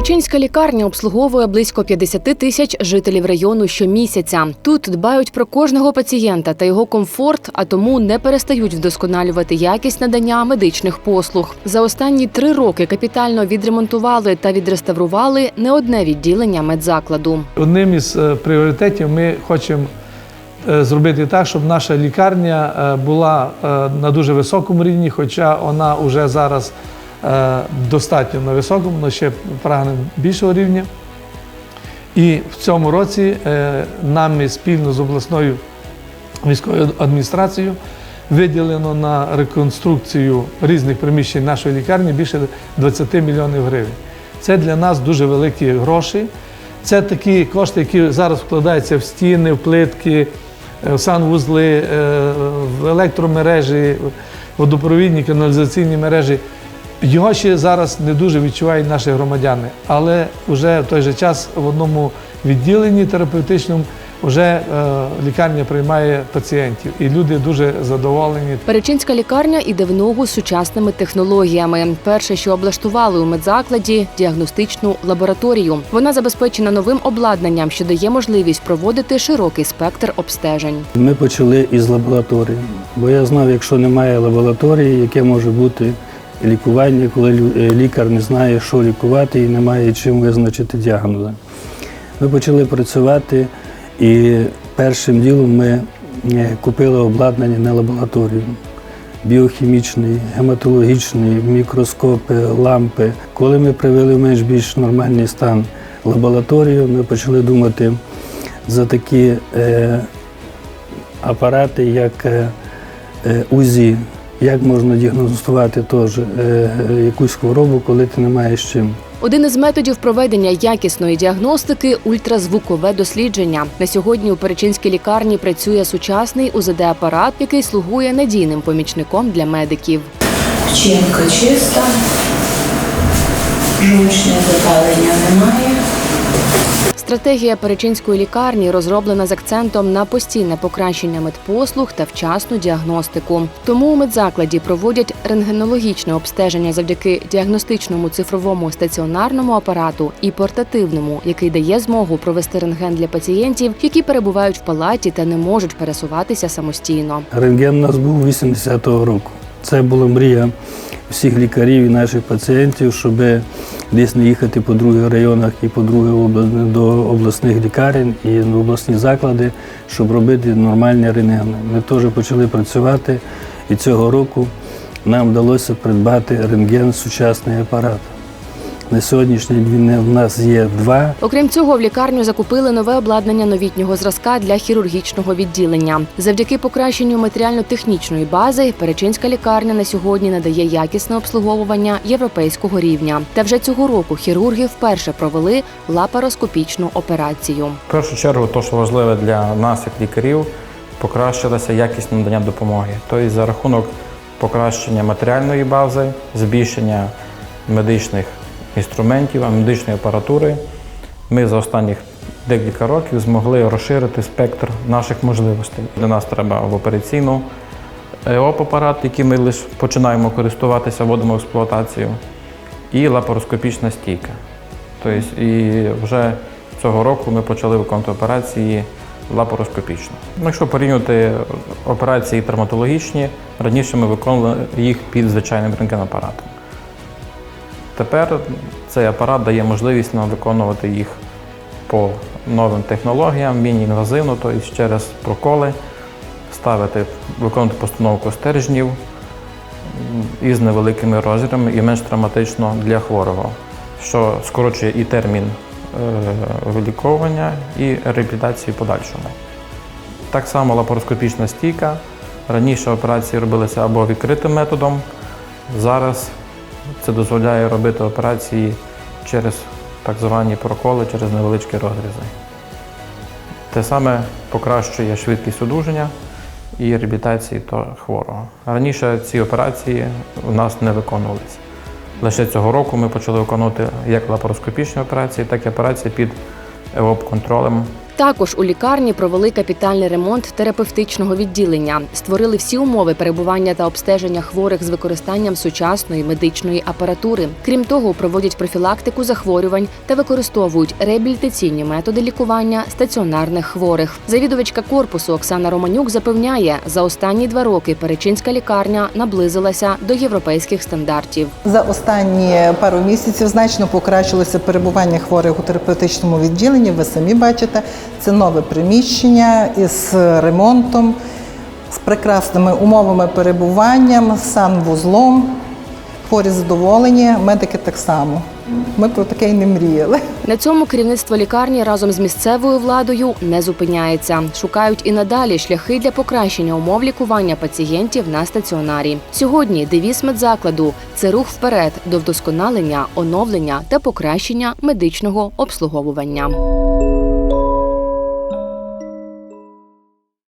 Перечинська лікарня обслуговує близько 50 тисяч жителів району щомісяця. Тут дбають про кожного пацієнта та його комфорт, а тому не перестають вдосконалювати якість надання медичних послуг. За останні три роки капітально відремонтували та відреставрували не одне відділення медзакладу. Одним із е, пріоритетів ми хочемо е, зробити так, щоб наша лікарня е, була на дуже високому рівні, хоча вона вже зараз достатньо на високому, але ще прагне більшого рівня. І в цьому році е, нами спільно з обласною військовою адміністрацією виділено на реконструкцію різних приміщень нашої лікарні більше 20 мільйонів гривень. Це для нас дуже великі гроші. Це такі кошти, які зараз вкладаються в стіни, в плитки, е, в санвузли, е, в електромережі, водопровідні каналізаційні мережі. Його ще зараз не дуже відчувають наші громадяни, але вже в той же час в одному відділенні терапевтичному вже е, лікарня приймає пацієнтів, і люди дуже задоволені. Перечинська лікарня іде в ногу з сучасними технологіями. Перше, що облаштували у медзакладі діагностичну лабораторію. Вона забезпечена новим обладнанням, що дає можливість проводити широкий спектр обстежень. Ми почали із лабораторії, бо я знав, якщо немає лабораторії, яке може бути лікування, коли е, лікар не знає, що лікувати і не має чим визначити діагнози. Ми почали працювати, і першим ділом ми е, купили обладнання на лабораторію. Біохімічний, гематологічний, мікроскопи, лампи. Коли ми привели в менш більш нормальний стан лабораторію, ми почали думати за такі е, апарати, як е, е, УЗІ, як можна діагностувати теж е, е, якусь хворобу, коли ти не маєш чим. Один із методів проведення якісної діагностики ультразвукове дослідження. На сьогодні у Перечинській лікарні працює сучасний УЗД-апарат, який слугує надійним помічником для медиків. Печінка чиста, жовчне запалення немає. Стратегія Перечинської лікарні розроблена з акцентом на постійне покращення медпослуг та вчасну діагностику. Тому у медзакладі проводять рентгенологічне обстеження завдяки діагностичному цифровому стаціонарному апарату і портативному, який дає змогу провести рентген для пацієнтів, які перебувають в палаті та не можуть пересуватися самостійно. Рентген у нас був 80-го року. Це була мрія всіх лікарів і наших пацієнтів, щоб десь не їхати по других районах і по других до обласних лікарень і обласні заклади, щоб робити нормальні рентгени. Ми теж почали працювати, і цього року нам вдалося придбати рентген сучасний апарат. На сьогоднішній день в нас є два Окрім цього, в лікарню закупили нове обладнання новітнього зразка для хірургічного відділення. Завдяки покращенню матеріально-технічної бази Перечинська лікарня на сьогодні надає якісне обслуговування європейського рівня. Та вже цього року хірурги вперше провели лапароскопічну операцію. В першу чергу, то, що важливе для нас, як лікарів, покращилася якість надання допомоги. Тобто за рахунок покращення матеріальної бази, збільшення медичних інструментів, медичної апаратури, ми за останніх декілька років змогли розширити спектр наших можливостей. Для нас треба в операційну ЕОП-апарат, який ми лише починаємо користуватися, вводимо в експлуатацію, і лапароскопічна стійка. Тобто, і вже цього року ми почали виконувати операції лапароскопічно. Якщо порівнювати операції травматологічні, раніше ми виконували їх під звичайним рентгенапаратом. Тепер цей апарат дає можливість нам виконувати їх по новим технологіям, міні-інвазивно, тобто через проколи, ставити, виконувати постановку стержнів із невеликими розмірами і менш травматично для хворого, що скорочує і термін е, виліковування, і реабілітації в подальшому. Так само лапароскопічна стійка. Раніше операції робилися або відкритим методом, зараз це дозволяє робити операції через так звані проколи, через невеличкі розрізи. Те саме покращує швидкість одужання і реабілітації хворого. Раніше ці операції у нас не виконувалися. Лише цього року ми почали виконувати як лапароскопічні операції, так і операції під ЕОП-контролем. Також у лікарні провели капітальний ремонт терапевтичного відділення, створили всі умови перебування та обстеження хворих з використанням сучасної медичної апаратури. Крім того, проводять профілактику захворювань та використовують реабілітаційні методи лікування стаціонарних хворих. Завідувачка корпусу Оксана Романюк запевняє, за останні два роки Перечинська лікарня наблизилася до європейських стандартів. За останні пару місяців значно покращилося перебування хворих у терапевтичному відділенні. Ви самі бачите, це нове приміщення із ремонтом, з прекрасними умовами перебування, санвузлом. Хворі задоволені, медики так само. Ми про таке й не мріяли. На цьому керівництво лікарні разом з місцевою владою не зупиняється. Шукають і надалі шляхи для покращення умов лікування пацієнтів на стаціонарі. Сьогодні девіз медзакладу це рух вперед до вдосконалення, оновлення та покращення медичного обслуговування.